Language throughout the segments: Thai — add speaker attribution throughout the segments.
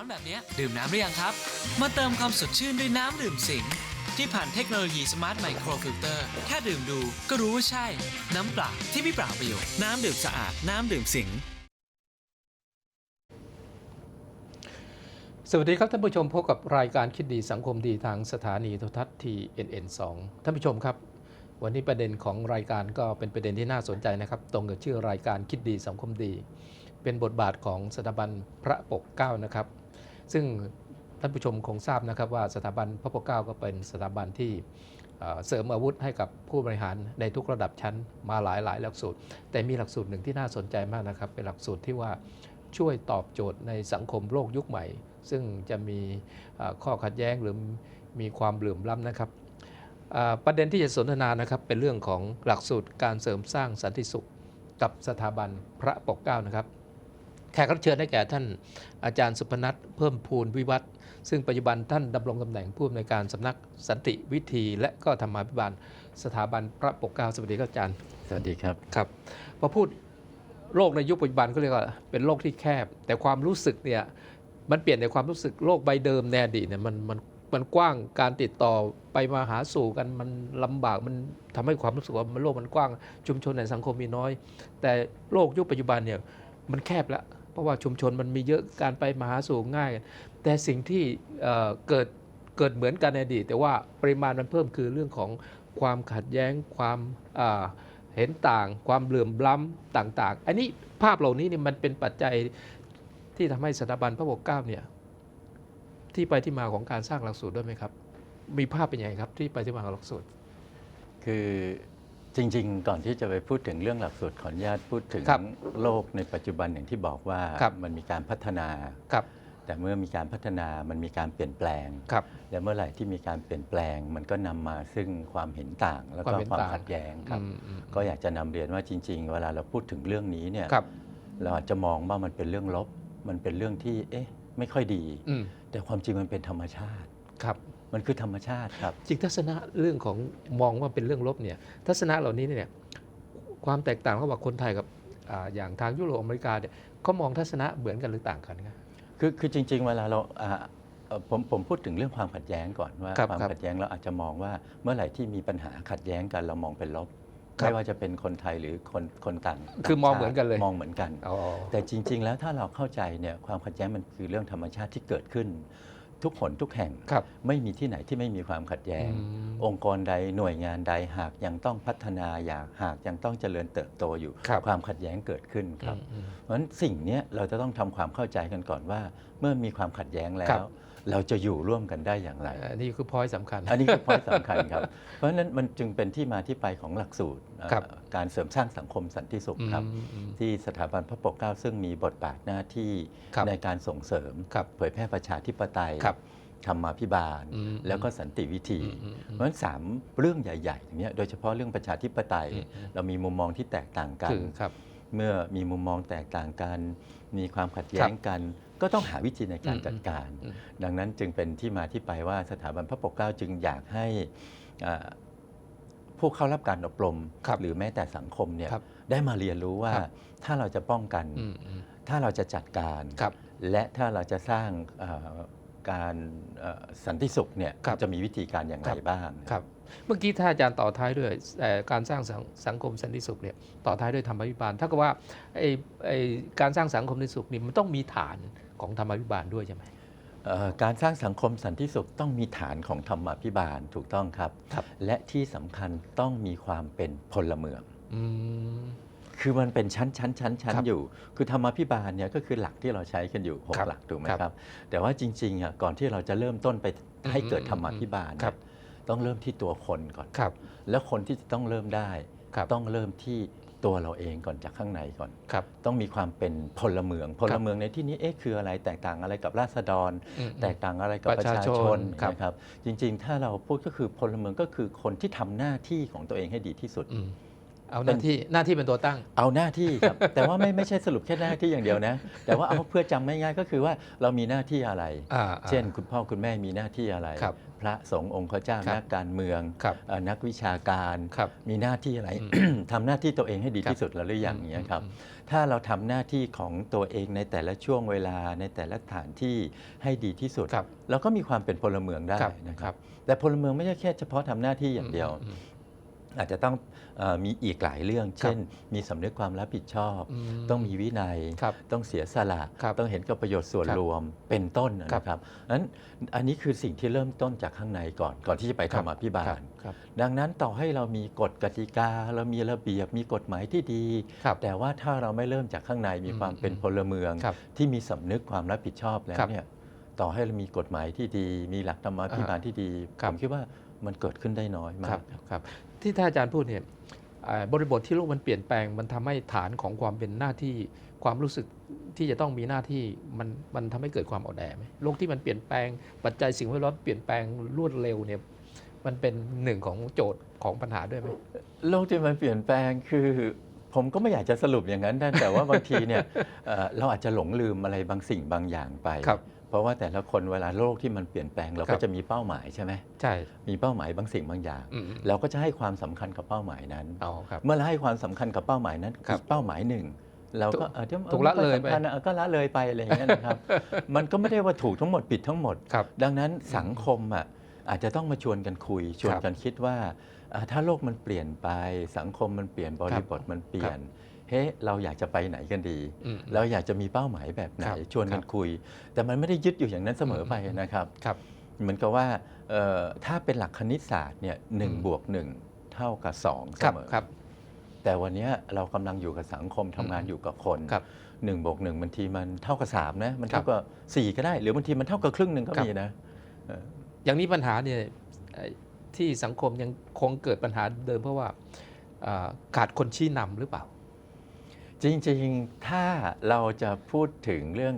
Speaker 1: ้อนแบบนี้ดื่มน้ำหรือยังครับ มาเติมความสดชื่นด้วยน้ำดื่มสิงที่ผ่านเทคโนโลยีสมาร์ทไมโครฟิลเตอร์แค่ดื่มดูก็รู้ว่าใช่ น้ำเปล่าที่ไม่เปล่าประโยชน์น้ำดื่มสะอาด น้ำดื่มสิง
Speaker 2: สวัสดีครับท่านผู้ชมพบกับรายการคิดดีสังคมดีทางสถานีโทรทัศน์ที NN 2 ท่านผู้ชมครับ วันนี้ประเด็นของรายการก็เป็นประเด็นที่น่าสนใจนะครับ ตรงกับชื่อรายการคิดดีสังคมดี เป็นบทบาทของสถาบันพระปกเก้านะครับ ซึ่งท่านผู้ชมคงทราบนะครับว่าสถาบันพระปกเกล้าก็เป็นสถาบันที่เสริมอาวุธให้กับผู้บริหารในทุกระดับชั้นมาหลายหลายหลักสูตร แต่มีหลักสูตรหนึ่งที่น่าสนใจมากนะครับ เป็นหลักสูตรที่ว่าช่วยตอบโจทย์ในสังคมโลกยุคใหม่ ซึ่งจะมีข้อขัดแย้งหรือมีความเหลื่อมล้ำนะครับประเด็นที่จะสนทนานะครับเป็นเรื่องของหลักสูตรการเสริมสร้างสันติสุข กับสถาบันพระปกเกล้านะครับ แขกรับเชิญได้แก่ท่านอาจารย์สุพนัทเพิ่มพูนวิวัฒน์ซึ่งปัจจุบันท่านดำรงตำแหน่งผู้อำนวยการสำนักสันติวิธี และก็ธรรมาภิบาลสถาบันพระปกเกล้าสวัสดีครับอาจารย์
Speaker 3: สวัสดีครับ
Speaker 2: ครับพอพูดโลกในยุคปัจจุบันก็เรียกว่าเป็นโลกที่แคบ แต่ความรู้สึกเนี่ยมันเปลี่ยนในความรู้สึกโลกใบเดิมในอดีตเนี่ยมันมันมันกว้างการติดต่อไปมาหาสู่กันมันลำบากมันทำให้ความรู้สึกว่ามันโลกมันกว้างชุมชนในสังคมมีน้อย แต่โลกยุคปัจจุบันเนี่ยมันแคบแล้ว เพราะว่าชุมชนมันมีเยอะการไปมหาสู่ง่าย แต่สิ่งที่เเกิดเกิดเหมือนกันในอดีตแต่ว่าปริมาณมันเพิ่มคือเรื่องของความขัดแย้งความเห็นต่าง ความเหลื่อมล้ำต่าง ๆ อันนี้ภาพเหล่านี้นี่มันเป็นปัจจัยที่ทำให้สถาบันพระปกเกล้าเนี่ยที่ไปที่มาของการสร้างหลักสูตรด้วยไหมครับ มีภาพเป็นยังไงครับที่ไปที่มาของหลักสูตร
Speaker 3: คือ จริง ๆ ก่อนที่จะไปพูดถึงเรื่องหลักสูตรขออนุญาตพูดถึง
Speaker 2: ครับ
Speaker 3: โลกในปัจจุบันอย่างที่บอกว่า
Speaker 2: ครับ
Speaker 3: มันมีการพัฒนา
Speaker 2: ครับ
Speaker 3: แต่เมื่อมีการพัฒนามันมีการเปลี่ยนแปลง
Speaker 2: ครับ
Speaker 3: และเมื่อไหร่ที่มีการเปลี่ยนแปลง มันก็นำมาซึ่งความเห็นต่าง แล้วก็
Speaker 2: ความเห็น
Speaker 3: ความ
Speaker 2: ต่าง
Speaker 3: ขัดแย้งครับ
Speaker 2: อืมอืม
Speaker 3: ก็อยากจะนำเรียนว่าจริง ๆ เวลาเราพูดถึงเรื่องนี้เนี่ย
Speaker 2: ครับ
Speaker 3: เราอาจจะมองว่ามันเป็นเรื่องลบ มันเป็นเรื่องที่เอ๊ะไม่ค่อยดี
Speaker 2: อืม
Speaker 3: แต่ความจริงมันเป็นธรรมชาติ
Speaker 2: ครับ
Speaker 3: มันคือธรรมชาติครับ
Speaker 2: จริงทัศนะเรื่องของมองว่าเป็นเรื่องลบเนี่ยทัศนะเหล่านี้เนี่ยความแตกต่างระหว่างคนไทยกับอ่าอย่างทางยุโรปอเมริกาเนี่ยเขามองทัศนะเหมือนกันหรือต่างกันครับ
Speaker 3: คือคือจริง ๆ เวลาเราอ่าเอ่อผมผมพูดถึงเรื่องความขัดแย้งก่อนว่า
Speaker 2: ครับ
Speaker 3: ความ
Speaker 2: ครับ
Speaker 3: ขัดแย้งเราอาจจะมองว่าเมื่อไหร่ที่มีปัญหาขัดแย้งกันเรามองเป็นลบ
Speaker 2: ครับ
Speaker 3: ไม่ว่าจะเป็นคนไทยหรือคนคนต่าง
Speaker 2: คือมอง
Speaker 3: ต่างชาติ
Speaker 2: เหมือนกันเลย
Speaker 3: มองเหมือนกัน
Speaker 2: อ๋อ
Speaker 3: แต่จริง ๆ แล้วถ้าเราเข้าใจเนี่ยความขัดแย้งมันคือเรื่องธรรมชาติที่เกิดขึ้น ทุกหนทุกแห่ง
Speaker 2: ครับ
Speaker 3: ไม่มีที่ไหนที่ไม่มีความขัดแย้ง
Speaker 2: อืม
Speaker 3: องค์กรใดหน่วยงานใดหากยังต้องพัฒนาอยากหากยังต้องเจริญเติบโตอยู่
Speaker 2: ครับ
Speaker 3: ความขัดแย้งเกิดขึ้นครับ
Speaker 2: อืม
Speaker 3: เพราะฉะนั้นสิ่งเนี้ยเราจะต้องทำความเข้าใจกันก่อนว่า เมื่อมีความขัดแย้งแล้
Speaker 2: ครั
Speaker 3: ว
Speaker 2: บ
Speaker 3: เราจะอยู่ร่วมกันได้อย่างไร
Speaker 2: อันนี้คือพอยสำคัญ
Speaker 3: อันนี้คือพอยสำคัญครับ เพราะฉะนั้นมันจึงเป็นที่มาที่ไปของหลักสูตรเอ่อ
Speaker 2: ครับ
Speaker 3: การเสริมสร้างสังคมสันติสุขครับ
Speaker 2: อืมอืม
Speaker 3: ที่สถาบันพระปกเกล้าซึ่งมีบทบาทหน้าที่
Speaker 2: ครับ
Speaker 3: ในการส่งเสริม
Speaker 2: ครับ
Speaker 3: เผยแพร่ประชาธิปไตย
Speaker 2: ครับ
Speaker 3: ธรรมาภิบาล
Speaker 2: อืม
Speaker 3: แล้วก็สันติวิธี
Speaker 2: อืมอืมอืม
Speaker 3: เพราะฉะนั้นสามเรื่องใหญ่ๆอย่างเนี้ยโดยเฉพาะเรื่องประชาธิปไตย
Speaker 2: อืมอืม
Speaker 3: เรามีมุมมองที่แตกต่างกัน
Speaker 2: คือครับ
Speaker 3: เมื่อมีมุมมองแตกต่างกัน มีความขัดแย้งกัน ก็ต้องหาวิธีในการ
Speaker 2: อืม
Speaker 3: จัดการ
Speaker 2: อืม
Speaker 3: ดังนั้นจึงเป็นที่มาที่ไปว่าสถาบันพระปกเกล้าจึงอยากให้อ่าผู้เข้ารับการอบรม
Speaker 2: ครับ
Speaker 3: หรือแม้แต่สังคมเนี่ย
Speaker 2: ครับ
Speaker 3: ได้มาเรียนรู้ว่า
Speaker 2: ครับ
Speaker 3: ถ้าเราจะป้องกัน
Speaker 2: อืมอืม
Speaker 3: ถ้าเราจะจัดการ
Speaker 2: ครับ
Speaker 3: และถ้าเราจะสร้างเอ่อการเอ่อสันติสุขเนี่ย
Speaker 2: ครับ
Speaker 3: จะมีวิธีการอย่างไร
Speaker 2: ครับ
Speaker 3: บ้าง
Speaker 2: ครับ เมื่อกี้ถ้าอาจารย์ต่อท้ายด้วยเอ่อการสร้างสังสังคมสันติสุขเนี่ยต่อท้ายด้วยธรรมวิบาลถ้ากับว่าไอ้ไอ้การสร้างสังคมสันติสุขนี่มันต้องมีฐานของธรรมวิบาลด้วยใช่ไหม
Speaker 3: เอ่อการสร้างสังคมสันติสุขต้องมีฐานของธรรมาภิบาลถูกต้องครับ
Speaker 2: ครับ
Speaker 3: และที่สำคัญต้องมีความเป็นพลเมือง
Speaker 2: อืม
Speaker 3: คือมันเป็นชั้นชั้นชั้นชั้น
Speaker 2: ครับ
Speaker 3: อยู่ คือธรรมาภิบาลเนี่ยก็คือหลักที่เราใช้กันอยู่หก
Speaker 2: ครับ
Speaker 3: หลักถูกไหม
Speaker 2: ครับ
Speaker 3: ครับ แต่ว่าจริงๆอะก่อนที่เราจะเริ่มต้นไปให้
Speaker 2: อืม
Speaker 3: เกิดธรรมาภิบาล
Speaker 2: ครั
Speaker 3: เนี่ย
Speaker 2: บ
Speaker 3: ต้องเริ่มที่ตัวคนก่อน
Speaker 2: ครับ
Speaker 3: แล้วคนที่จะต้องเริ่มได้
Speaker 2: ครับ
Speaker 3: ต้องเริ่มที่ตัวเราเองก่อนจากข้างในก่อน
Speaker 2: ครับ
Speaker 3: ต้องมีความเป็นพลเมือง พลเมืองในที่นี้เอ๊ะคืออะไร แตกต่างอะไรกับราษฎร
Speaker 2: อืม
Speaker 3: แตกต่างอะไรกับ
Speaker 2: ป
Speaker 3: ประระ
Speaker 2: ชา
Speaker 3: ชา
Speaker 2: ช
Speaker 3: ช
Speaker 2: น
Speaker 3: น
Speaker 2: ครับ
Speaker 3: นะครับ จริงๆ ถ้าเราพูดก็คือพลเมืองก็คือคนที่ทำหน้าที่ของตัวเองให้ดีที่สุด
Speaker 2: อืม เอาหน้าที่หน้าที่เป็นตัวตั้ง
Speaker 3: เอาหน้าที่ครับ แต่ว่าไม่ไม่ใช่สรุปแค่หน้าที่อย่างเดียวนะ แต่ว่าเอาเพื่อจำง่ายๆก็คือว่าเรามีหน้าที่อะไร
Speaker 2: อ่า
Speaker 3: เช่น คุณพ่อคุณแม่มีหน้าที่อะไร
Speaker 2: ครับ
Speaker 3: พระสงฆ์องค์ข้าเจ้า
Speaker 2: ครับ
Speaker 3: นักการเมือง
Speaker 2: ครับ
Speaker 3: เอ่อนักวิชาการ
Speaker 2: ครับ
Speaker 3: มีหน้าที่อะไร
Speaker 2: อื
Speaker 3: ทำหน้าที่ตัวเองให้ดี
Speaker 2: ครับ
Speaker 3: ที่สุดแล้วหรือยัง
Speaker 2: อืม
Speaker 3: เนี้ยครับ
Speaker 2: อืม
Speaker 3: ถ้าเราทำหน้าที่ของตัวเองในแต่ละช่วงเวลาในแต่ละสถานที่ให้ดีที่สุด
Speaker 2: ครับ
Speaker 3: เราก็มีความเป็นพลเมืองได้
Speaker 2: ครับ
Speaker 3: นะค
Speaker 2: ครั
Speaker 3: รับ
Speaker 2: บ
Speaker 3: แต่พลเมืองไม่ใช่แค่เฉพาะทำหน้าที่อย่างเดียว
Speaker 2: อืม
Speaker 3: อาจจะต้องเออมีอีกหลายเรื่อง เช่น มีสำนึกความรับผิดชอบ
Speaker 2: อืม
Speaker 3: ต้องมีวินัย
Speaker 2: ครับ
Speaker 3: ต้องเสียสละ
Speaker 2: ครับ
Speaker 3: ต้องเห็นกับประโยชน์ส่วน
Speaker 2: ครับ
Speaker 3: รวมเป็นต้น
Speaker 2: ครับ
Speaker 3: นะครับนั้นอันนี้คือสิ่งที่เริ่มต้นจากข้างในก่อน ก่อนที่จะไป
Speaker 2: ครับ
Speaker 3: ทำอภิบา
Speaker 2: ครับ
Speaker 3: ล
Speaker 2: ครับ
Speaker 3: ดังนั้นต่อให้เรามีกฎกติกา เรามีระเบียบมีกฎหมายที่ดี
Speaker 2: ครับ
Speaker 3: แต่ว่าถ้าเราไม่เริ่มจากข้างในมี
Speaker 2: อืม
Speaker 3: ความเป็น
Speaker 2: อืม
Speaker 3: พลเมือง
Speaker 2: ครับ
Speaker 3: ที่มีสำนึกความรับผิดชอบแล้ว
Speaker 2: ครับ
Speaker 3: เนี่ยต่อให้เรามีกฎหมายที่ดี มีหลักธรรมาภิบาลที่ดี
Speaker 2: ครั
Speaker 3: ผ
Speaker 2: บ
Speaker 3: มคิดว่ามันเกิดขึ้นได้น้อย
Speaker 2: ค
Speaker 3: มา
Speaker 2: รั
Speaker 3: ก
Speaker 2: บครับ ที่ท่านอาจารย์พูดเนี่ยอ่าบริบทที่โลกมันเปลี่ยนแปลงมันทำให้ฐานของความเป็นหน้าที่ความรู้สึกที่จะต้องมีหน้าที่มันมันทำให้เกิดความอ่อนแอไหมโลกที่มันเปลี่ยนแปลงปัจจัยสิ่งแวดล้อมเปลี่ยนแปลงรวดเร็วเนี่ยมันเป็นหนึ่งของโจทย์ของปัญหาด้วยไหม
Speaker 3: โลกที่มันเปลี่ยนแปลงคือ ผมก็ไม่อยากจะสรุปอย่างนั้นนะแต่ว่าบางทีเนี่ยเอ่อเราอาจจะหลงลืมอะไรบางสิ่งบางอย่างไป
Speaker 2: ครับ
Speaker 3: เพราะว่าแต่ละคนเวลาโลกที่มันเปลี่ยนแปลงเรา
Speaker 2: ครั
Speaker 3: ก็
Speaker 2: บ
Speaker 3: จะมีเป้าหมายใช่ไหม
Speaker 2: ใช่
Speaker 3: มีเป้าหมายบางสิ่งบางอย่าง
Speaker 2: อืม
Speaker 3: เราก็จะให้ความสำคัญกับเป้าหมายนั้น
Speaker 2: อ๋อครับ
Speaker 3: เมื่อเราให้ความสำคัญกับเป้าหมายนั้น
Speaker 2: ครับ
Speaker 3: อีกเป้าหมายหนึ่งเราก็
Speaker 2: ถูก
Speaker 3: เออดี๋ว
Speaker 2: ถูกละเลยไป
Speaker 3: ม่ค่อสำคัญนะออก็ละเลยไปอะไรอย่างเงี้ยนะครับ มันก็ไม่ได้ว่าถูกทั้งหมดผิดทั้งหมด
Speaker 2: ครับ
Speaker 3: ดังนั้นสังคมอะอาจจะต้องมาชวนกันคุย ชวนกันคิดว่าอ่า ถ้าโลกมันเปลี่ยนไป สังคมมันเปลี่ยนบริบทมันเปลี่ยน เฮ้เราอยากจะไปไหนกันดี
Speaker 2: อืม
Speaker 3: เราอยากจะมีเป้าหมายแบบไหน
Speaker 2: ครับ
Speaker 3: ชวนกัน
Speaker 2: ครับ
Speaker 3: คุย แต่มันไม่ได้ยึดอยู่อย่างนั้นเสมอไป
Speaker 2: อืม
Speaker 3: นะครับ
Speaker 2: ครับ
Speaker 3: เหมือนกับว่าเอ่อถ้าเป็นหลักคณิตศาสตร์เนี่ยหนึ่ง
Speaker 2: อืม
Speaker 3: บวกหนึ่งเท่ากับสองเส
Speaker 2: ครับ
Speaker 3: มอ
Speaker 2: ครับ
Speaker 3: แต่วันเนี้ยเรากำลังอยู่กับสังคมทำงาน
Speaker 2: อืม
Speaker 3: อยู่กับคน
Speaker 2: ครับ
Speaker 3: หนึ่งบวกหนึ่งบางทีมันเท่ากับสามนะมัน
Speaker 2: ครั
Speaker 3: เท่า
Speaker 2: บ
Speaker 3: กับสี่ก็ได้ หรือบางทีมันเท่ากับครึ่งหนึ่งก็
Speaker 2: ครับ
Speaker 3: มีนะเออ
Speaker 2: อย่างนี้ปัญหาเนี่ยไอ้ที่สังคมยังคงเกิดปัญหาเดิมเพราะว่าอ่าขาดคนชี้นำหรือเปล่า
Speaker 3: จริงๆ ถ้าเราจะพูดถึงเรื่อง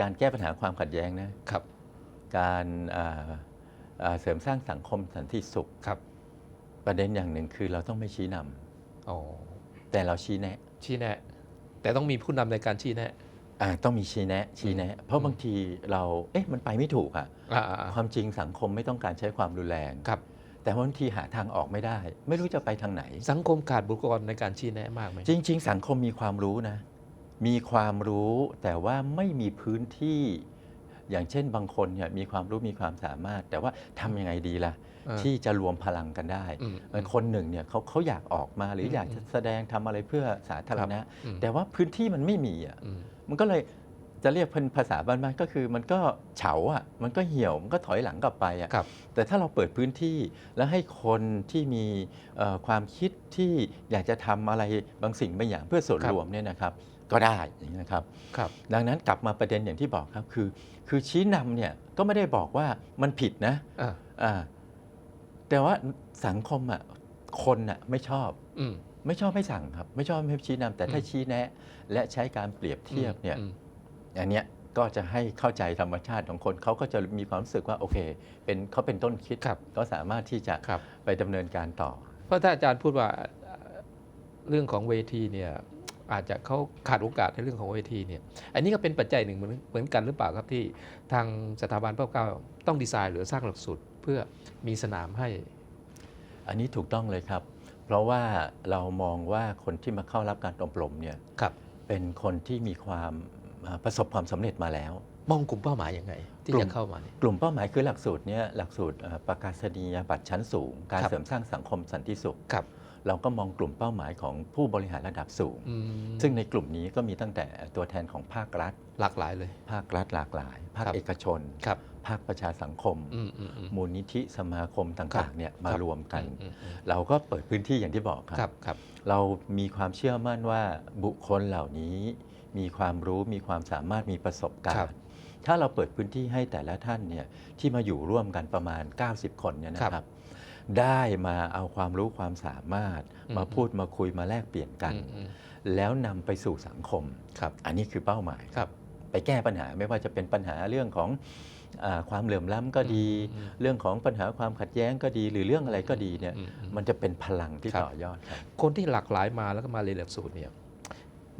Speaker 3: การแก้ปัญหาความขัดแย้งนะครับ การอ่าอ่าเสริมสร้างสังคมสันติสุข
Speaker 2: ครับ
Speaker 3: ประเด็นอย่างหนึ่งคือเราต้องไม่ชี้นำ
Speaker 2: อ๋อ
Speaker 3: แต่เราชี้แนะ
Speaker 2: ชี้แนะ แต่ต้องมีผู้นำในการชี้แนะ
Speaker 3: อ่าต้องมีชี้แนะชี้แนะ เพราะบางทีเราเอ๊ะมันไปไม่ถูกอะ
Speaker 2: อ่าอ่าอ่า
Speaker 3: ความจริงสังคมไม่ต้องการใช้ความรุนแรง
Speaker 2: ครับ
Speaker 3: แต่บางทีหาทางออกไม่ได้ ไม่รู้จะไปทางไหน
Speaker 2: สังคมขาดบุคลากรในการชี้แนะมากไหม
Speaker 3: จริง ๆ สังคมมีความรู้นะ มีความรู้แต่ว่าไม่มีพื้นที่ อย่างเช่นบางคนเนี่ยมีความรู้มีความสามารถ แต่ว่าทำยังไงดีล่ะ
Speaker 2: อ่า
Speaker 3: ที่จะรวมพลังกันได้
Speaker 2: อืม
Speaker 3: เออคนหนึ่งเนี่ยเขาเขาอยากออกมาหรืออ
Speaker 2: ม
Speaker 3: อยากจะแสดงทำอะไรเพื่อสาธารณะ
Speaker 2: อืม
Speaker 3: แต่ว่าพื้นที่มันไม่มีอะ
Speaker 2: อืม
Speaker 3: มันก็เลย จะเรียกเป็นภาษาบ้านๆก็คือมันก็เฉาอะมันก็เหี่ยวมันก็ถอยหลังกลับไปอะ
Speaker 2: ครับ
Speaker 3: แต่ถ้าเราเปิดพื้นที่แล้วให้คนที่มีเอ่อความคิดที่อยากจะทำอะไรบางสิ่งบางอย่างเพื่อส่วน
Speaker 2: ครับ
Speaker 3: รวมเนี่ยนะครับ ก็ได้อย่างนี้นะครับ
Speaker 2: ครับ
Speaker 3: ดังนั้นกลับมาประเด็นอย่างที่บอกครับคือ คือชี้นำเนี่ยก็ไม่ได้บอกว่ามันผิดนะ
Speaker 2: อ่า
Speaker 3: อ่าแต่ว่าสังคมอะคนอะไม่ชอบ
Speaker 2: อืม
Speaker 3: ไม่ชอบไม่สั่งครับ ไม่ชอบให้ชี้นำแต่ถ้า
Speaker 2: อืม
Speaker 3: ชี้แนะ และใช้การเปรียบเทียบเนี่ย
Speaker 2: อืม
Speaker 3: อันเนี้ยก็จะให้เข้าใจธรรมชาติของคนเขาก็จะมีความรู้สึกว่าโอเค เป็นเขาเป็นต้นคิด
Speaker 2: ครับ
Speaker 3: ก็สามารถที่จะ
Speaker 2: ครับ
Speaker 3: ไปดำเนินการต่อ
Speaker 2: เพราะถ้าอาจารย์พูดว่าเอ่อเรื่องของเวทีเนี่ยอาจจะเขาขาดโอกาสในเรื่องของเวทีเนี่ยอันนี้ก็เป็นปัจจัยหนึ่งเหมือนเหมือนกันหรือเปล่าครับที่ทางสถาบันพระเก้าต้องดีไซน์หรือสร้างหลักสูตรเพื่อมีสนามให้
Speaker 3: อันนี้ถูกต้องเลยครับ เพราะว่าเรามองว่าคนที่มาเข้ารับการอบรมเนี่ย
Speaker 2: ครับ
Speaker 3: เป็นคนที่มีความอ่า ประสบความสำเร็จมาแล้ว
Speaker 2: มองกลุ่มเป้าหมายยังไง ที่
Speaker 3: กลุ่
Speaker 2: จะ
Speaker 3: ม
Speaker 2: เข้ามาเนี่ย
Speaker 3: กลุ่มเป้าหมายคือหลักสูตรเนี้ยหลักสูตรเอ่อประกาศนียบัตรชั้นสูง การ
Speaker 2: ครับ
Speaker 3: เสริมสร้างสังคมสันติสุข
Speaker 2: ครับ
Speaker 3: เราก็มองกลุ่มเป้าหมายของผู้บริหารระดับสูง
Speaker 2: อืม
Speaker 3: ซึ่งในกลุ่มนี้ก็มีตั้งแต่ตัวแทนของภาครัฐ
Speaker 2: หลากหลายเลย
Speaker 3: ภาครัฐหลากหลาย ภาค
Speaker 2: ครับ
Speaker 3: เอกชน
Speaker 2: ครับ
Speaker 3: ภาคประชาสังคม
Speaker 2: อืมอืมอืม
Speaker 3: มูลนิธิสมาคม
Speaker 2: ครั
Speaker 3: ต่าง
Speaker 2: บ
Speaker 3: ๆเนี่ย
Speaker 2: ค
Speaker 3: มา
Speaker 2: รับ
Speaker 3: รวมกัน
Speaker 2: อืมอืม
Speaker 3: เราก็เปิดพื้นที่อย่างที่บอกค
Speaker 2: ครั
Speaker 3: รับ
Speaker 2: ครับ
Speaker 3: เรามีความเชื่อมั่นว่าบุคคลเหล่านี้ มีความรู้มีความสามารถมีประสบกา
Speaker 2: ครั
Speaker 3: ร
Speaker 2: บ
Speaker 3: ณ์ ถ้าเราเปิดพื้นที่ให้แต่ละท่านเนี่ยที่มาอยู่ร่วมกันประมาณ 90 คนเนี่ยนะครับ ได้มาเอาความรู้ความสามารถ
Speaker 2: อืม
Speaker 3: มาพูดมาคุยมาแลกเปลี่ยนกัน
Speaker 2: อืมอืม
Speaker 3: แล้วนำไปสู่สังคม
Speaker 2: ครับ
Speaker 3: อันนี้คือเป้าหมาย
Speaker 2: ครับ
Speaker 3: ไปแก้ปัญหาไม่ว่าจะเป็นปัญหาเรื่องของอาความเหลื่อมล้ำก็ดี
Speaker 2: อืม
Speaker 3: เรื่องของปัญหาความขัดแย้งก็ดี หรือเรื่องอะไรก็ดีเนี่ย
Speaker 2: อืมอืม
Speaker 3: มันจะเป็นพลังที่
Speaker 2: ครับ
Speaker 3: ต่อยอดครับ
Speaker 2: คนที่หลากหลายมาแล้วก็มาเรียนหลักสูตรเนี่ย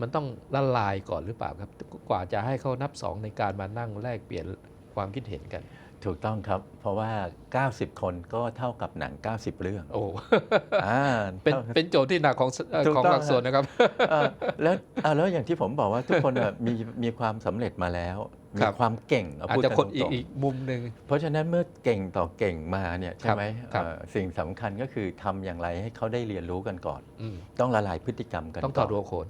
Speaker 2: มันต้องละลายก่อนหรือเปล่าครับ กว่าจะให้เขานับสองในการมานั่งแลกเปลี่ยนความคิดเห็นกัน
Speaker 3: ถูกต้องครับ เพราะว่า 90 คนก็เท่ากับหนัง 90 เรื่อง
Speaker 2: โอ้
Speaker 3: อ่า
Speaker 2: เป็น
Speaker 3: ท่า
Speaker 2: เป็นโจทย์ที่หนักของเอ่อ
Speaker 3: ถูก
Speaker 2: ของ
Speaker 3: ต้อง
Speaker 2: หลักสูตรนะครับ
Speaker 3: เอ่อแล้วอ่าแล้วอย่างที่ผมบอกว่าทุกคนน่ะมีมีความสำเร็จมาแล้ว
Speaker 2: ครั
Speaker 3: มี
Speaker 2: บ
Speaker 3: ความเก่งเอา
Speaker 2: จ
Speaker 3: พูด
Speaker 2: จะ
Speaker 3: กัน
Speaker 2: คนอี
Speaker 3: ต
Speaker 2: ก
Speaker 3: รงๆ
Speaker 2: อีกมุมหนึ่ง
Speaker 3: เพราะฉะนั้นเมื่อเก่งต่อเก่งมาเนี่ยใช่ไหม
Speaker 2: ครับ
Speaker 3: เอ่อสิ่งสำคัญก็คือทำอย่างไรให้เขาได้เรียนรู้กันก่อน
Speaker 2: อืม
Speaker 3: ต้องละลายพฤติกรรมกัน
Speaker 2: ต้องถอด
Speaker 3: ก่น
Speaker 2: หัวโขน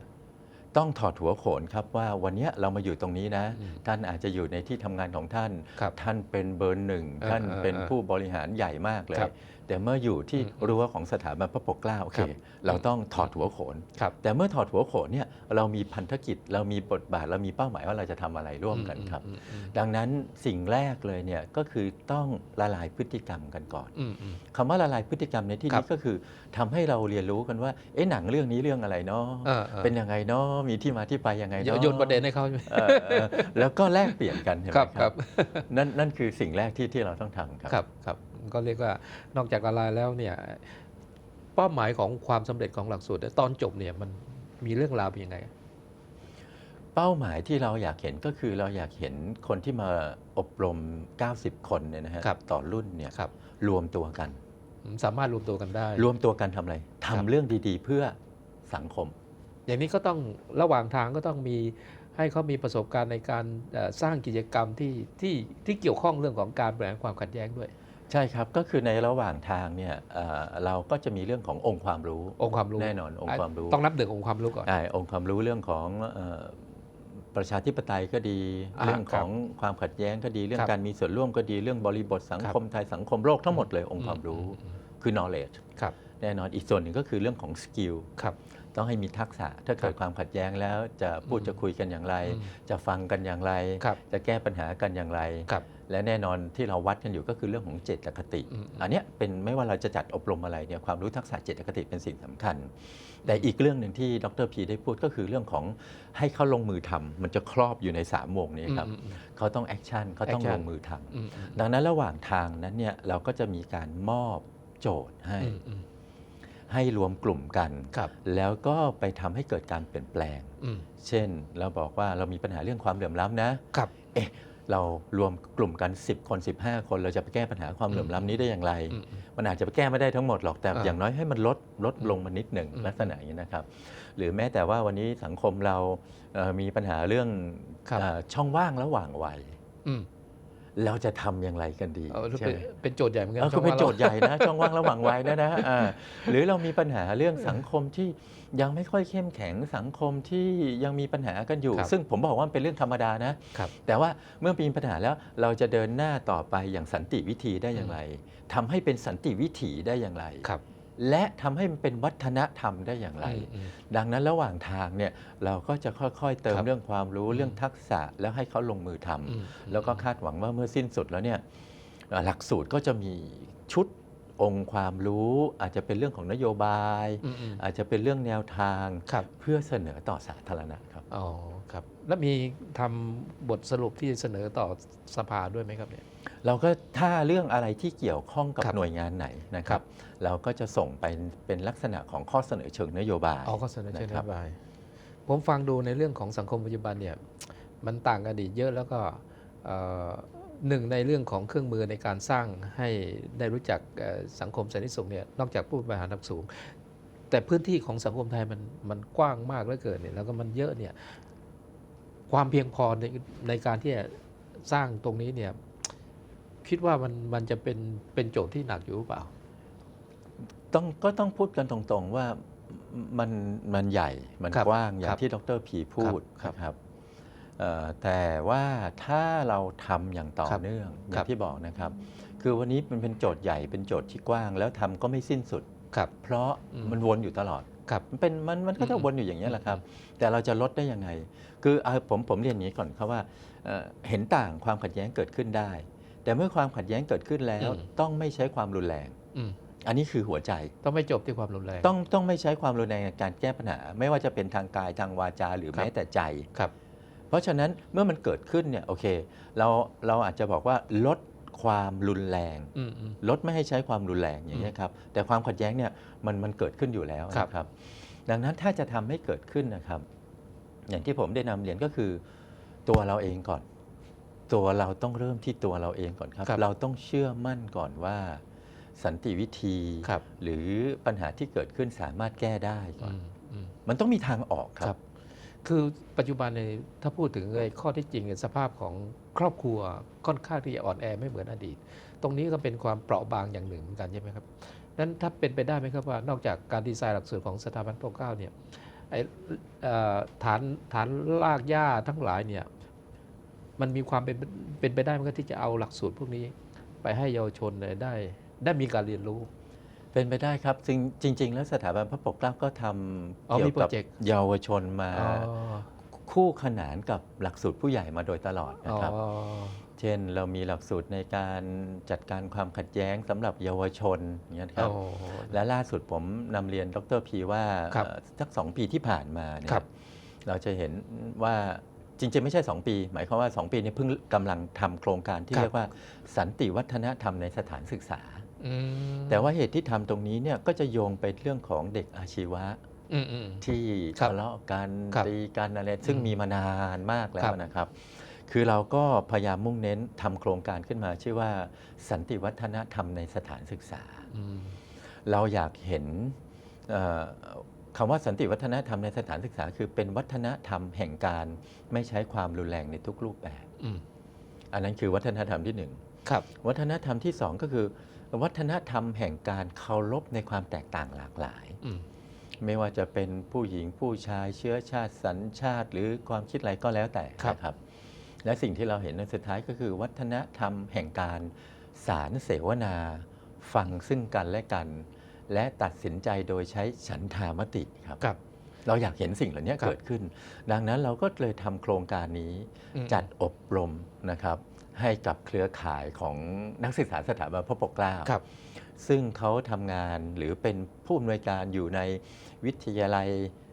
Speaker 3: ต้องถอดหัวโขนครับว่าวันเนี้ยเรามาอยู่ตรงนี้นะ
Speaker 2: อืม
Speaker 3: ท่านอาจจะอยู่ในที่ทำงานของท่าน
Speaker 2: ครับ
Speaker 3: ท่านเป็นเบอร์หนึ่ง
Speaker 2: เออ
Speaker 3: ท่าน
Speaker 2: เออ
Speaker 3: เป็น
Speaker 2: เออ
Speaker 3: ผู้บริหารใหญ่มากเลย
Speaker 2: ครับ
Speaker 3: แต่เมื่ออยู่ที่
Speaker 2: อืม
Speaker 3: รั้วของสถาบันพระปกเกล้าโอเค
Speaker 2: ครับ
Speaker 3: เราต้องถอดหัวโขน
Speaker 2: ครับ
Speaker 3: แต่เมื่อถอดหัวโขนเนี่ยเรามีพันธกิจเรามีบทบาทเรามีเป้าหมายว่าเราจะทำอะไรร่วมกันครับ
Speaker 2: อืมอืม
Speaker 3: ดังนั้นสิ่งแรกเลยเนี่ยก็คือต้องละลายพฤติกรรมกันก่อน
Speaker 2: อืมอืม
Speaker 3: คำว่าละลายพฤติกรรมในที่
Speaker 2: ครั
Speaker 3: นี้
Speaker 2: บ
Speaker 3: ก็คือทำให้เราเรียนรู้กันว่าเอ๊ะหนังเรื่องนี้เรื่องอะไรเนาะ
Speaker 2: เออเออ
Speaker 3: เป็นยังไงเนาะมีที่มาที่ไปยังไง
Speaker 2: โย
Speaker 3: เนาะ
Speaker 2: โยนประเด็นให้เขา
Speaker 3: เออเออแล้วก็แลกเปลี่ยนกันเห็นไห
Speaker 2: ค
Speaker 3: ม
Speaker 2: รับ
Speaker 3: ค
Speaker 2: ครั
Speaker 3: รับบนั่นนั่นคือสิ่งแรกที่ที่เราต้องทำครับ
Speaker 2: ครับครับ ก็เรียกว่านอกจากละลายแล้วเนี่ยเป้าหมายของความสำเร็จของหลักสูตรตอนจบเนี่ยมันมีเรื่องราวเป็นยังไง
Speaker 3: เป้าหมายที่เราอยากเห็นก็คือเราอยากเห็นคนที่มาอบรม 90 คนเนี่ยนะฮะ
Speaker 2: ครับ
Speaker 3: ต่อรุ่นเนี่ย
Speaker 2: ครับ
Speaker 3: รวมตัวกัน
Speaker 2: สามารถรวมตัวกันได้
Speaker 3: รวมตัวกันทำอะไร
Speaker 2: ครับ
Speaker 3: ทำเรื่องดีๆ เพื่อสังคม
Speaker 2: อย่างนี้ก็ต้องระหว่างทางก็ต้องมีให้เขามีประสบการณ์ในการเอ่อสร้างกิจกรรมที่ที่ที่เกี่ยวข้องเรื่องของการบริหารความขัดแย้งด้วย
Speaker 3: ใช่ครับ ก็คือในระหว่างทางเนี่ยเอ่อเราก็จะมีเรื่องขององค์ความรู้
Speaker 2: องค์ความรู้
Speaker 3: แน่นอนองค์ความรู้
Speaker 2: ต้องนับหนึ่งองค์ความรู้ก่อน
Speaker 3: ใช่องค์ความรู้เรื่องของเอ่อประชาธิปไตยก็ดี
Speaker 2: อ่า
Speaker 3: เรื่องของความขัดแย้งก็ดี เรื่อ
Speaker 2: ค
Speaker 3: ง
Speaker 2: รับ
Speaker 3: การมีส่วนร่วมก็ดี เรื่องบริบทสัง
Speaker 2: ครับ
Speaker 3: คมไทยสังคมโลกทั้งหมดเลยองค์ความรู้
Speaker 2: อืม
Speaker 3: คือ knowledge
Speaker 2: ครับ
Speaker 3: แน่นอนอีกส่วนหนึ่งก็คือเรื่องของสกิล
Speaker 2: ครับ
Speaker 3: ต้องให้มีทักษะ ถ้าเกิดความขัดแย้งแล้วจะพูด
Speaker 2: อืม
Speaker 3: จะคุยกันอย่างไร
Speaker 2: อืม
Speaker 3: จะฟังกันอย่างไร
Speaker 2: ครับ
Speaker 3: จะแก้ปัญหากันอย่างไร
Speaker 2: ครับ
Speaker 3: และแน่นอนที่เราวัดกันอยู่ก็คือเรื่องของเจตคติ
Speaker 2: อืม
Speaker 3: อันเนี้ยเป็นไม่ว่าเราจะจัดอบรมอะไรเนี่ยความรู้ทักษะเจตคติเป็นสิ่งสำคัญ แต่อีกเรื่องหนึ่งที่ดรพีได้พูดก็คือเรื่องของให้เขาลงมือทำมันจะครอบอยู่ใน3ามวงนี้ครับ
Speaker 2: อืมอืม
Speaker 3: เขาต้องแอคชั่นเขาต้อง
Speaker 2: action
Speaker 3: ลงมือทำ
Speaker 2: อืมอืม
Speaker 3: ดังนั้นระหว่างทางนั้นเนี่ยเราก็จะมีการมอบโจทย์ให้
Speaker 2: อืมอืม
Speaker 3: ให้รวมกลุ่มกัน
Speaker 2: ครับ
Speaker 3: แล้วก็ไปทำให้เกิดการเปลี่ยนแปลง
Speaker 2: อืม
Speaker 3: เช่นเราบอกว่าเรามีปัญหาเรื่องความเหลื่อมล้ำนะ
Speaker 2: ครับ
Speaker 3: เอ๊ะเรารวมกลุ่มกัน 10 คน 15 คนเราจะไปแก้ปัญหาความเหลื่อมล้ำนี้ได้อย่างไร
Speaker 2: อืมอืม
Speaker 3: มันอาจจะไปแก้ไม่ได้ทั้งหมดหรอกแต่
Speaker 2: อ่า
Speaker 3: อย่างน้อยให้มันลดลดลงมานิดหนึ่ง
Speaker 2: อืม
Speaker 3: ลักษณะอย่างนี้นะครับ หรือแม้แต่ว่าวันนี้สังคมเราเอ่อมีปัญหาเรื่อง
Speaker 2: ครับ
Speaker 3: เอ่อช่องว่างระหว่างวัย
Speaker 2: อืม
Speaker 3: เราจะทำอย่างไรกันดี
Speaker 2: เอา
Speaker 3: ใช่
Speaker 2: เป็น
Speaker 3: ไหม
Speaker 2: เป็นโจทย์ใหญ่เหมือนกั
Speaker 3: เออคือเป็น
Speaker 2: ช่
Speaker 3: โจ
Speaker 2: อง
Speaker 3: ทย์ใหญ่นะ ช่องว่างระหว่างวัยนะนะอ่าหรือเรามีปัญหาเรื่องสังคมที่ยังไม่ค่อยเข้มแข็งสังคมที่ยังมีปัญหากันอยู่
Speaker 2: ครับ
Speaker 3: ซึ่งผมบอกว่ามันเป็นเรื่องธรรมดานะ
Speaker 2: ครับ
Speaker 3: แต่ว่าเมื่อมีปัญหาแล้วเราจะเดินหน้าต่อไปอย่างสันติวิธีได้อย่างไรทำให้เป็นสันติวิถีได้อย่างไร
Speaker 2: ครับ
Speaker 3: และทำให้มันเป็นวัฒนธรรมได้อย่างไร
Speaker 2: อืมอืม
Speaker 3: ดังนั้นระหว่างทางเนี่ยเราก็จะค่อยๆ เติม
Speaker 2: ครับ
Speaker 3: เรื่องความรู้
Speaker 2: อืม
Speaker 3: เรื่องทักษะแล้วให้เขาลงมือทำ
Speaker 2: อืม
Speaker 3: แล้วก็คาดหวังว่าเมื่อสิ้นสุดแล้วเนี่ยเอ่อหลักสูตรก็จะมีชุดองค์ความรู้ อาจจะเป็นเรื่องของนโยบาย
Speaker 2: อืมอืม
Speaker 3: อาจจะเป็นเรื่องแนวทาง
Speaker 2: ครับ
Speaker 3: เพื่อเสนอต่อสาธารณะครับ
Speaker 2: อ๋อ ครับ แล้วมีทำบทสรุปที่เสนอต่อสภาด้วยไหมครับเนี่ย
Speaker 3: เราก็ถ้าเรื่องอะไรที่เกี่ยวข้องกับ
Speaker 2: ครับ
Speaker 3: หน่วยงานไหนนะค
Speaker 2: ครั
Speaker 3: รับ
Speaker 2: บ
Speaker 3: เราก็จะส่งไปเป็นลักษณะของข้อเสนอเชิงนโยบาย
Speaker 2: อ๋อก็เสนอเชิญน
Speaker 3: นะครั
Speaker 2: โย
Speaker 3: บ
Speaker 2: บาย ผมฟังดูในเรื่องของสังคมปัจจุบันเนี่ยมันต่างกันอดีตเยอะแล้วก็เอ่อหนึ่งในเรื่องของเครื่องมือในการสร้างให้ได้รู้จักเอ่อสังคมสันติสุขเนี่ยนอกจากผู้บริหารระดับสูง แต่พื้นที่ของสังคมไทยมันมันกว้างมากเหลือเกินเนี่ยแล้วก็มันเยอะเนี่ย ความเพียงพอในในการที่จะสร้างตรงนี้เนี่ยคิดว่ามันมันจะเป็นเป็นโจทย์ที่หนักอยู่หรือเปล่า
Speaker 3: ต้องก็ต้องพูดกันตรงๆว่ามันมันใหญ่มัน
Speaker 2: ครับ
Speaker 3: กว้างอย่า
Speaker 2: ครั
Speaker 3: ง
Speaker 2: บ
Speaker 3: ที่ดรพีพูด
Speaker 2: ครับ
Speaker 3: นะครับเอ่อแต่ว่าถ้าเราทำอย่างต่อ
Speaker 2: ครับ
Speaker 3: เนื่องอ
Speaker 2: ครั
Speaker 3: ย่า
Speaker 2: บ
Speaker 3: งที่บอกนะครับ คือวันนี้มันเป็นโจทย์ใหญ่เป็นโจทย์ที่กว้าง แล้วทำก็ไม่สิ้นสุด
Speaker 2: ครับ
Speaker 3: เพราะ
Speaker 2: อืม
Speaker 3: มันวนอยู่ตลอด
Speaker 2: ครับ
Speaker 3: มันเป็นมันมันก็จะ
Speaker 2: อืม
Speaker 3: วนอยู่อย่างนี้ยแหละครับ แต่เราจะลดได้ยังไง คือเอาผมผมเรียนอย่างนี้ก่อนครับว่าเอ่อเห็นต่างความขัดแย้งเกิดขึ้นได้ แต่เมื่อความขัดแย้งเกิดขึ้นแล้ว
Speaker 2: อืม
Speaker 3: ต้องไม่ใช้ความรุนแรง
Speaker 2: อืม
Speaker 3: อันนี้คือหัวใจ
Speaker 2: ต้องไม่จบที่ความรุนแรง
Speaker 3: ต้องต้องไม่ใช้ความรุนแรงในการแก้ปัญหา ไม่ว่าจะเป็นทางกายทางวาจาหรือ
Speaker 2: ครับ
Speaker 3: แม้แต่ใจ
Speaker 2: ครับ
Speaker 3: เพราะฉะนั้นเมื่อมันเกิดขึ้นเนี่ยโอเค เราเราอาจจะบอกว่าลด ความรุนแรง
Speaker 2: อืมอืม
Speaker 3: ลดไม่ให้ใช้ความรุนแรงอย่างนี้ยครับแต่ความขัดแย้งเนี่ยมันมันเกิดขึ้นอยู่แล้ว
Speaker 2: ครับ
Speaker 3: นะครับ ดังนั้นถ้าจะทำให้เกิดขึ้นนะครับ อย่างที่ผมได้นำเรียนก็คือ ตัวเราเองก่อน ตัวเราต้องเริ่มที่ตัวเราเองก่อนครับ
Speaker 2: ครับ
Speaker 3: เราต้องเชื่อมั่นก่อนว่า สันติวิธี
Speaker 2: ครับ
Speaker 3: หรือปัญหาที่เกิดขึ้นสามารถแก้ได้ก่อน
Speaker 2: อืมอืม
Speaker 3: มันต้องมีทางออกค
Speaker 2: ค
Speaker 3: รั
Speaker 2: รับ บ คือปัจจุบันในถ้าพูดถึงไอ้ข้อที่จริงสภาพของครอบครัวค่อนข้างที่จะอ่อนแอไม่เหมือนอดีต ตรงนี้ก็เป็นความเปราะบางอย่างหนึ่งเหมือนกันใช่ไหมครับนั้นถ้าเป็นไปได้ไหมครับว่านอกจากการดีไซน์หลักสูตรของสถาบันปกเก้าเนี่ยไอ้ฐานฐานลากหญ้าทั้งหลายเนี่ยมันมีความเป็นเป็นไปได้ไหมครับที่จะเอาหลักสูตรพวกนี้ ไปให้เยาวชนได้ได้มีการเรียนรู้
Speaker 3: เป็นไปได้ครับจริงจริง ๆ แล้วสถาบันพระปกเกล้าก็ท
Speaker 2: อ๋อำมี
Speaker 3: เกี่ยวกับ
Speaker 2: โปรเจกต์
Speaker 3: เยาวชนมา
Speaker 2: อ๋อ
Speaker 3: คู่ขนานกับหลักสูตรผู้ใหญ่มาโดยตลอดนะ
Speaker 2: อ๋อ
Speaker 3: ครับ เช่นเรามีหลักสูตรในการจัดการความขัดแย้งสำหรับเยาวชนอย่างเงี้ยครับ
Speaker 2: อ๋อ
Speaker 3: และล่าสุดผมนำเรียนดรพีว่า
Speaker 2: ครับ
Speaker 3: เอ่อสักสองปีที่ผ่านมาเนี่
Speaker 2: ครั
Speaker 3: ย
Speaker 2: บ
Speaker 3: เราจะเห็นว่าจริงๆ ไม่ใช่ 2 ปี หมายความว่า 2 ปีนี้เพิ่งกำลังทำโครงการที่
Speaker 2: ครับ
Speaker 3: เรียกว่าสันติวัฒนธรรมในสถานศึกษา
Speaker 2: อืม
Speaker 3: แต่ว่าเหตุที่ทำตรงนี้เนี่ยก็จะโยงไปเรื่องของเด็กอาชีวะ
Speaker 2: อืมอืม
Speaker 3: ที่
Speaker 2: ครับ
Speaker 3: ทะเลาะกัน
Speaker 2: ครับ
Speaker 3: ตีกันอะไรซึ่ง
Speaker 2: อืม
Speaker 3: มีมานานมากแล้
Speaker 2: ครั
Speaker 3: ว
Speaker 2: บ
Speaker 3: นะครับ คือเราก็พยายามมุ่งเน้นทำโครงการขึ้นมา ชื่อว่าสันติวัฒนธรรมในสถานศึกษา
Speaker 2: อืม
Speaker 3: เราอยากเห็นเอ่อคำว่าสันติวัฒนธรรมในสถานศึกษา คือเป็นวัฒนธรรมแห่งการไม่ใช้ความรุนแรงในทุกรูปแบบ
Speaker 2: อืม
Speaker 3: อันนั้นคือวัฒนธรรมที่หนึ่ง
Speaker 2: ครับ
Speaker 3: วัฒนธรรมที่สองก็คือ วัฒนธรรมแห่งการเคารพในความแตกต่างหลากหลาย
Speaker 2: อืม
Speaker 3: ไม่ว่าจะเป็นผู้หญิงผู้ชายเชื้อชาติสัญชาติ หรือความคิดอะไรก็แล้วแต่
Speaker 2: ครับ
Speaker 3: นะครับ และสิ่งที่เราเห็นในสุดท้ายก็คือ วัฒนธรรมแห่งการสารเสวนา ฟังซึ่งกันและกัน และตัดสินใจโดยใช้ฉันทามติครับ
Speaker 2: ครับ
Speaker 3: เราอยากเห็นสิ่งเหล่านี้
Speaker 2: ครับ
Speaker 3: เกิดขึ้น ดังนั้นเราก็เลยทำโครงการนี้
Speaker 2: อืม
Speaker 3: จัดอบรมนะครับ ให้กับเครือข่ายของนักศึกษาสถาบันพระปกเกล้า
Speaker 2: ครับ
Speaker 3: ซึ่งเขาทำงานหรือเป็นผู้อำนวยการอยู่ในวิทยาลัย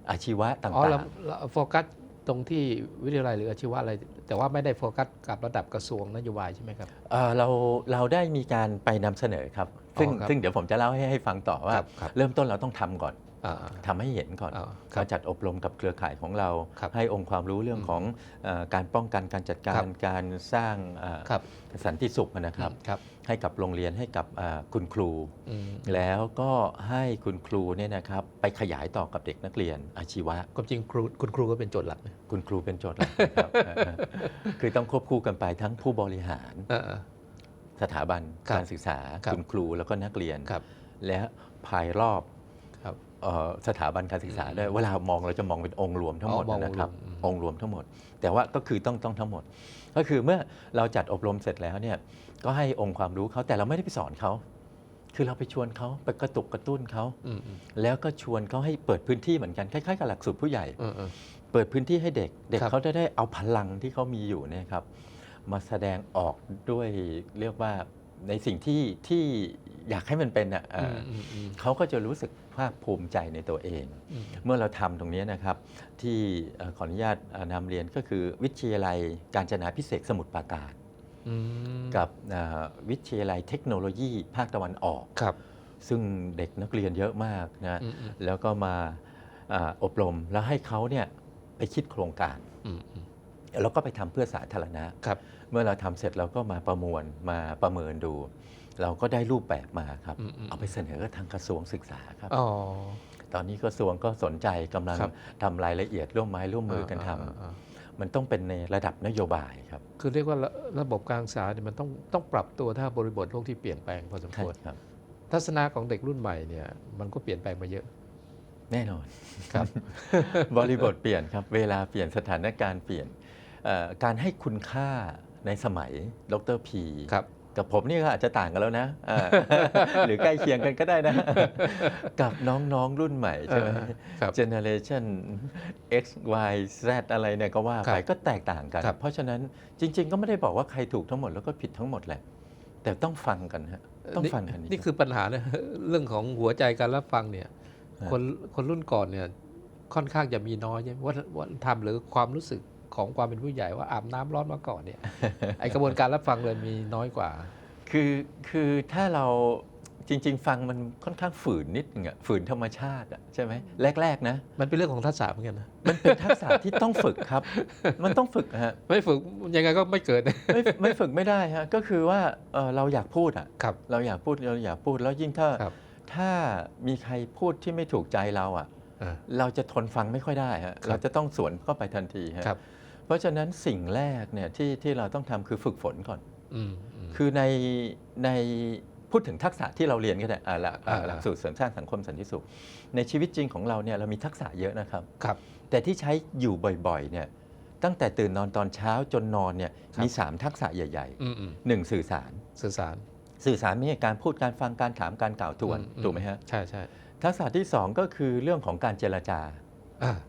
Speaker 3: อาชีวะต่
Speaker 2: อ๋อเราา
Speaker 3: ง
Speaker 2: เราโฟกัสตรงที่วิทยาลัยหรืออาชีวะอะไร แต่ว่าไม่ได้โฟกัสกับระดับกระทรวงนโยบายใช่ไหมครับ
Speaker 3: ๆเอ่อเราเราได้มีการไปนำเสนอครับ ซึ่ง
Speaker 2: อ๋อครับ
Speaker 3: ซึ่งเดี๋ยวผมจะเล่าให้ให้ฟังต่อว่า
Speaker 2: ครับครับ
Speaker 3: เริ่มต้นเราต้องทำก่อน
Speaker 2: อ่า
Speaker 3: ทำให้เห็นก่อน
Speaker 2: อ่าครับ
Speaker 3: เราจัดอบรมกับเครือข่ายของเรา
Speaker 2: ครับ
Speaker 3: ให้องค์ความรู้เรื่อง
Speaker 2: อืม
Speaker 3: ของเออการป้องกันการจัดกา
Speaker 2: ครั
Speaker 3: ร
Speaker 2: บ
Speaker 3: การสร้างเอ่อ
Speaker 2: ครับ
Speaker 3: สันติสุขนะครับ
Speaker 2: ครับ
Speaker 3: ให้กับโรงเรียนให้กับอ่าคุณครู
Speaker 2: อืม
Speaker 3: แล้วก็ให้คุณครูเนี่ยนะครับไปขยายต่อกับเด็กนักเรียนอาชีวะ
Speaker 2: ความจริงครูคุณครูก็เป็นโจทย์หลักนะ
Speaker 3: คุณครูเป็นโจทย์หลักนะครับเออคือต้องควบคู่กันไปทั้งผู้บริหาร
Speaker 2: เออ
Speaker 3: สถาบัน
Speaker 2: ครับ
Speaker 3: การศึกษา
Speaker 2: ครับ
Speaker 3: คุณครูแล้วก็นักเรียน
Speaker 2: ครับ
Speaker 3: และภายรอบ
Speaker 2: ครับ
Speaker 3: เอ่อ สถาบันการศึกษา
Speaker 2: อืม
Speaker 3: ด้วยเวลามองเราจะมองเป็นองค์รวมทั้งหมด
Speaker 2: อ๋อมอง
Speaker 3: นะครับ
Speaker 2: องค์รวมอืม
Speaker 3: องค์รวมทั้งหมด แต่ว่าก็คือต้องต้องทั้งหมด ก็คือเมื่อเราจัดอบรมเสร็จแล้วเนี่ยก็ให้องค์ความรู้เขาแต่เราไม่ได้ไปสอนเขาคือเราไปชวนเขาไปกระตุกกระตุ้นเขา
Speaker 2: อืมอืม
Speaker 3: แล้วก็ชวนเขาให้เปิดพื้นที่เหมือนกันคล้ายๆกับหลักสูตรผู้ใหญ่
Speaker 2: เออเออ
Speaker 3: เปิดพื้นที่ให้เด็ก เด็ก
Speaker 2: ครับ
Speaker 3: เขาจะได้เอาพลังที่เขามีอยู่เนี่ยครับมาแสดงออกด้วยเรียกว่า ในสิ่งที่ที่อยากให้มันเป็นอะเอ่
Speaker 2: อื
Speaker 3: อ
Speaker 2: ม
Speaker 3: อ
Speaker 2: อืมอืม
Speaker 3: เขาก็จะรู้สึกภาคภูมิใจในตัวเอง
Speaker 2: อืม
Speaker 3: เมื่อเราทำตรงนี้นะครับ ที่เอ่อขออนุญาตเอ่อนำเรียนก็คือวิทยาลัยการจนาพิเศษกสมุทรปราการ
Speaker 2: อืม
Speaker 3: กับเอ่อวิทยาลัยเทคโนโลยีภาคตะวันออก
Speaker 2: ครับ
Speaker 3: ซึ่งเด็กนักเรียนเยอะมากนะ
Speaker 2: อืมอืม
Speaker 3: แล้วก็มาอาอบรมแล้วให้เขาเนี่ยไปคิดโครงการ
Speaker 2: อืมอืม
Speaker 3: แล้วก็ไปทำเพื่อสาธารณะ
Speaker 2: ครับ
Speaker 3: เมื่อเราทำเสร็จเราก็มาประมวลมาประเมินดู เราก็ได้รูปแบบมาครับ
Speaker 2: อืมอืม
Speaker 3: เอาไปเสนอทางกระทรวงศึกษาครับ
Speaker 2: อ๋อ
Speaker 3: ตอนนี้กระทรวงก็สนใจกำลัง
Speaker 2: ครับ
Speaker 3: ทำรายละเอียดร่วมไม้ร่วมมือกันทำา
Speaker 2: อ่า
Speaker 3: มันต้องเป็นในระดับนโยบายครับ
Speaker 2: คือเรียกว่าระระบบการศึกษาเนี่ยมันต้องต้องปรับตัวถ้าบริบทโลกที่เปลี่ยนแปลงพอสม
Speaker 3: ใช่
Speaker 2: ควร
Speaker 3: ครับ
Speaker 2: ทัศนะของเด็กรุ่นใหม่เนี่ยมันก็เปลี่ยนแปลงมาเยอะ
Speaker 3: แน่นอน
Speaker 2: ครับ
Speaker 3: บริบทเปลี่ยนครับ เวลาเปลี่ยนสถานการณ์เปลี่ยนเอ่อการให้คุณค่า ในสมัยดรพี
Speaker 2: ครับ
Speaker 3: กับผมนี่ก็อาจจะต่างกันแล้วนะเอ่อหรือใกล้เคียงกันก็ได้นะ กับน้องๆรุ่นใหม่ใช่ไหม
Speaker 2: เออครับ
Speaker 3: Generation X Y Z อะไรเนี่ยก็ว่า
Speaker 2: ครั
Speaker 3: ไป
Speaker 2: บ
Speaker 3: ก็แตกต่างกัน
Speaker 2: ครับ
Speaker 3: เพราะฉะนั้นจริง ๆ ก็ไม่ได้บอกว่าใครถูกทั้งหมดแล้วก็ผิดทั้งหมดแหละ แต่ต้องฟังกันฮะต้องฟังกัน
Speaker 2: นี่คือปัญหานะเรื่องของหัวใจการรับฟังเนี่ย
Speaker 3: ฮะ
Speaker 2: คนคนรุ่นก่อนเนี่ยค่อนข้างจะมีน้อยใช่ไหมว่าว่าทำหรือความรู้สึก ของความเป็นผู้ใหญ่ว่าอาบน้ำร้อนมาก่อนเนี่ยไอกระบวนการรับฟังเลยมีน้อยกว่า
Speaker 3: คือคือถ้าเราจริง ๆ ฟังมันค่อนข้างฝืนนิดนึงอะฝืนธรรมชาติอะใช่ไหมแรก ๆ นะ
Speaker 2: มันเป็นเรื่องของทักษะเหมือนกันนะ
Speaker 3: มันเป็นทักษะที่ต้องฝึกครับ มันต้องฝึกฮะ
Speaker 2: ไม่ฝึกยังไงก็ไม่เกิด
Speaker 3: ไม่ไม่ฝึกไม่ได้ฮะก็คือว่าเอ่อเราอยากพูดอะ
Speaker 2: ครับ
Speaker 3: เราอยากพูดเราอยากพูดแล้วยิ่งถ้า
Speaker 2: ครับ
Speaker 3: ถ้ามีใครพูดที่ไม่ถูกใจเราอะ
Speaker 2: อ่า
Speaker 3: เราจะทนฟังไม่ค่อยได้ฮะ
Speaker 2: ครับ
Speaker 3: เราจะต้องสวนเข้าไปทันทีฮะ
Speaker 2: ครับ
Speaker 3: เพราะฉะนั้นสิ่งแรกเนี่ยที่ที่เราต้องทำคือฝึกฝนก่อน
Speaker 2: อืมอืม
Speaker 3: คือในในพูดถึงทักษะที่เราเรียนก็ได้อ่าหลักอ่า
Speaker 2: อ่า
Speaker 3: หลักสูตรเสริมสร้างสังคมสันติสุข ในชีวิตจริงของเราเนี่ยเรามีทักษะเยอะนะครับ
Speaker 2: ครับ
Speaker 3: แต่ที่ใช้อยู่บ่อยๆเนี่ยตั้งแต่ตื่นนอนตอนเช้าจนนอนเนี่ย
Speaker 2: ครับ
Speaker 3: มี 3 ทักษะใหญ่
Speaker 2: อืมอืม
Speaker 3: ๆหนึ่งสื่อสาร
Speaker 2: สื่อสาร
Speaker 3: สื่อสารไม่ใช่การพูดการฟังการถามการกล่าวทวน
Speaker 2: อื
Speaker 3: ถูกไหมฮะ
Speaker 2: ใช่ใช่
Speaker 3: ทักษะที่ 2 ก็คือเรื่องของการเจรจา
Speaker 2: อ่า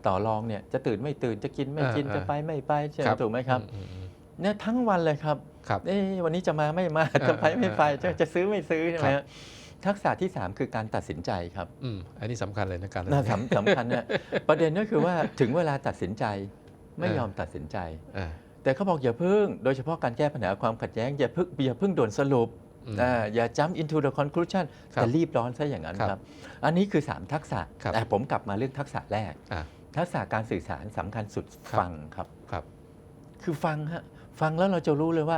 Speaker 3: ต่อรองเนี่ยจะตื่นไม่ตื่นจะกินไม่กิน
Speaker 2: อ่า
Speaker 3: จะไปไม่ไปใช่ไหมถูกไหมครับ
Speaker 2: อืมอืม
Speaker 3: เนี่ยทั้งวันเลยครับ
Speaker 2: ครับ
Speaker 3: เอ๊ะวันนี้จะมาไม่มา
Speaker 2: อ่า
Speaker 3: จะไปไม่ไป
Speaker 2: อ่า
Speaker 3: จะจะซื้อไม่ซื้อใช่ไหม
Speaker 2: ครับ
Speaker 3: ฮะทักษะที่ 3 คือการตัดสินใจครับ
Speaker 2: อืมอันนี้สำคัญเลยนะการ
Speaker 3: น่าสำสำคัญเนี่ยประเด็นก็คือว่าถึงเวลาตัดสินใจไม่
Speaker 2: เออ
Speaker 3: ยอมตัดสินใจ
Speaker 2: อ่า
Speaker 3: แต่เขาบอกอย่าพึ่ง โดยเฉพาะการแก้ปัญหาความขัดแย้งอย่าพึ่งอย่าพึ่งด่วนสรุป
Speaker 2: อืม
Speaker 3: อ่าอย่า jump into the conclusion
Speaker 2: ครับ
Speaker 3: แต่รีบร้อนซะอย่างนั้น
Speaker 2: ครับ
Speaker 3: ครับอันนี้คือ 3 ทักษะ
Speaker 2: ครับ
Speaker 3: แต่ผมกลับมาเรื่องทักษะแรก
Speaker 2: อ่า
Speaker 3: ทักษะการสื่อสารสำคัญสุด
Speaker 2: ครับ
Speaker 3: ฟังครับ
Speaker 2: ครับ
Speaker 3: คือฟังฮะฟังแล้วเราจะรู้เลยว่า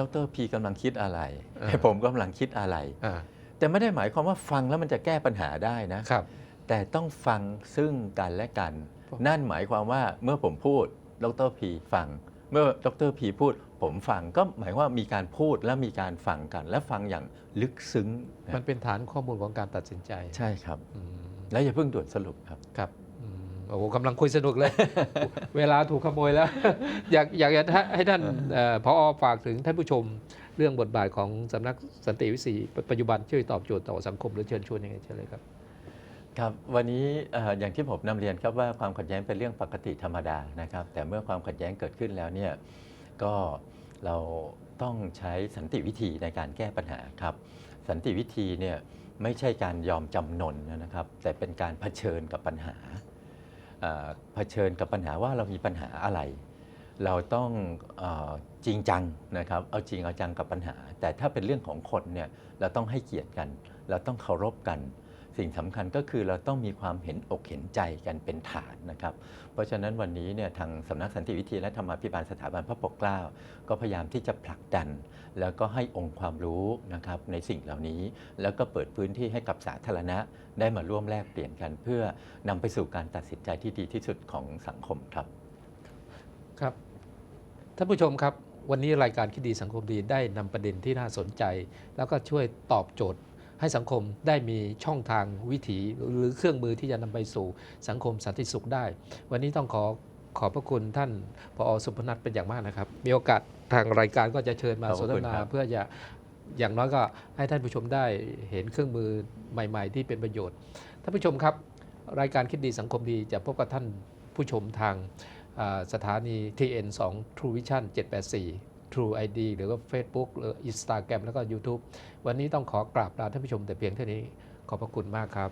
Speaker 3: ดรพีกำลังคิดอะไร
Speaker 2: เออ
Speaker 3: ผมกำลังคิดอะไร
Speaker 2: อ่า
Speaker 3: แต่ไม่ได้หมายความว่าฟังแล้วมันจะแก้ปัญหาได้นะ
Speaker 2: ครับ
Speaker 3: แต่ต้องฟังซึ่งกันและกัน
Speaker 2: ผม
Speaker 3: นั่นหมายความว่าเมื่อผมพูดดรพีฟัง เมื่อดรพีพูดผมฟังก็หมายความว่ามีการพูดและมีการฟังกัน และฟังอย่างลึกซึ้งนะ
Speaker 2: มันเป็นฐานข้อมูลของการตัดสินใจ
Speaker 3: ใช่ครับ
Speaker 2: อืม
Speaker 3: แล้วอย่าเพิ่งด่วนสรุปครับ
Speaker 2: ครับอืมโอ้โหกำลังคุยสนุกเลย เวลาถูกขโมยแล้ว อยากอยากจะให้ท่านเอ่อพอฝากถึงท่านผู้ชมเรื่องบทบาทของสำนักสันติวิสีปัจจุบันช่วยตอบโจทย์ต่อสังคมหรือเชิญชวนยังไงเชิญเลยครับ
Speaker 3: ครับวันนี้อย่างที่ผมนำเรียนครับว่าความขัดแย้งเป็นเรื่องปกติธรรมดานะครับ แต่เมื่อความขัดแย้งเกิดขึ้นแล้วเนี่ยก็เราต้องใช้สันติวิธีในการแก้ปัญหาครับ สันติวิธีเนี่ยไม่ใช่การยอมจำนนนะครับ แต่เป็นการเผชิญกับปัญหาเผชิญกับปัญหาว่าเรามีปัญหาอะไร เราต้องอจริงจังนะครับ เอาจริงเอาจังกับปัญหา แต่ถ้าเป็นเรื่องของคนเนี่ยเราต้องให้เกียรติกัน เราต้องเคารพกัน สิ่งสำคัญก็คือเราต้องมีความเห็นอกเห็นใจกันเป็นฐานนะครับ เพราะฉะนั้นวันนี้เนี่ยทางสำนักสันติวิธีและธรรมาภิบาลสถาบันพระปกเกล้า ก็พยายามที่จะผลักดัน แล้วก็ให้องค์ความรู้นะครับในสิ่งเหล่านี้ แล้วก็เปิดพื้นที่ให้กับสาธารณะ ได้มาร่วมแลกเปลี่ยนกัน เพื่อนำไปสู่การตัดสินใจที่ดีที่สุดของสังคมครับ
Speaker 2: ครับท่านผู้ชมครับ วันนี้รายการคิดดีสังคมดีได้นำประเด็นที่น่าสนใจ แล้วก็ช่วยตอบโจทย์ ให้สังคมได้มีช่องทางวิถีหรือเครื่องมือที่จะนำไปสู่สังคมสันติสุขได้ วันนี้ต้องขอขอบพระคุณท่านพอสุพนัทเป็นอย่างมากนะครับ มีโอกาสทางรายการก็จะเชิญมา
Speaker 3: ขอบ
Speaker 2: ส
Speaker 3: พระ
Speaker 2: นท
Speaker 3: คุณ
Speaker 2: นา
Speaker 3: ครับ
Speaker 2: เพื่อจะอย่างน้อยก็ให้ท่านผู้ชมได้เห็นเครื่องมือใหม่ ๆ ที่เป็นประโยชน์ท่านผู้ชมครับ รายการคิดดีสังคมดีจะพบกับท่านผู้ชมทางอ่าสถานี TN 2 True Vision 784 True ID หรือว่า Facebook หรือ Instagram แล้วก็ YouTube วันนี้ต้องขอกราบลาท่านผู้ชมแต่เพียงเท่านี้ ขอบพระคุณมากครับ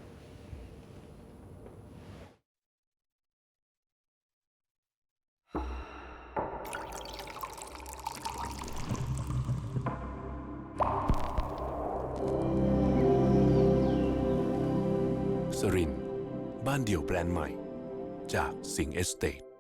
Speaker 4: สริน บ้านเดี่ยวแปลนใหม่ จากสิงเอสเตท